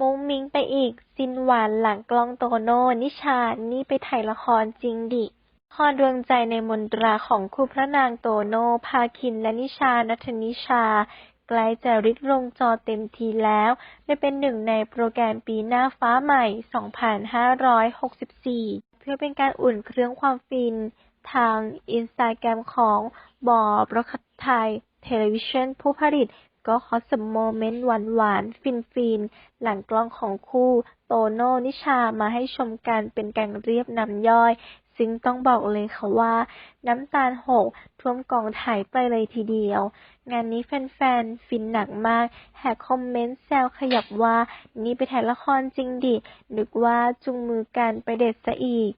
มุ้งมิ้งไปอีก ซินหวานหลังกล้องโตโน่นิชา นี่ไปถ่ายละครจริงดิละครดวงใจในมนตราของคู่พระนางโตโน่พาคินและนิชา นัทนิชาใกล้จะริดลงจอเต็มทีแล้วได้เป็นหนึ่งในโปรแกรมปีหน้าฟ้าใหม่ 2564 เพื่อเป็นการอุ่นเครื่องความฟิน ทางอินสตาแกรมของบอประคัตไทยเทเลวิชันผู้ผลิต ก็ขอสมโมเมนต์หวานๆฟินๆหลังกล้องของคู่โตโน่นิชามาให้ชมกันเป็นการเรียบน้ำย่อย ซึ่งต้องบอกเลยค่ะว่า น้ำตาลหกท่วมกองถ่ายไปเลยทีเดียว งานนี้แฟนๆ ฟินหนักมาก แหกคอมเมนต์แซวขยับว่า นี่ไปถ่ายละครจริงดินึกว่าจุงมือกันไปเด็ดซะอีก